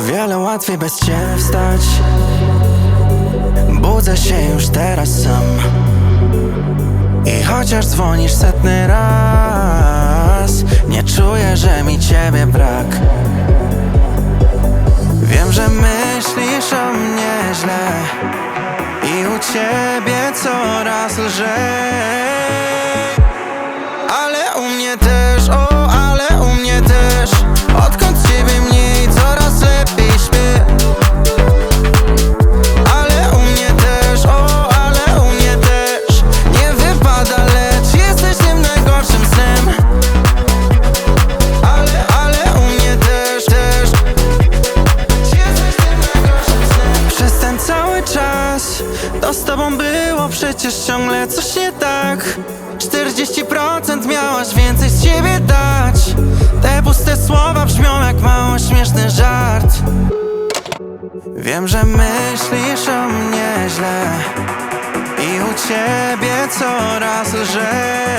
Wiele łatwiej bez ciebie wstać. Budzę się już teraz sam. I chociaż dzwonisz setny raz Nie czuję, że mi ciebie brak. Wiem, że myślisz o mnie źle I u ciebie coraz lżej. Ale u mnie też, z tobą było? Przecież ciągle coś nie tak. 40% miałaś więcej z ciebie dać. Te puste słowa brzmią jak mało śmieszny żart. Wiem, że myślisz o mnie źle I u ciebie coraz lżej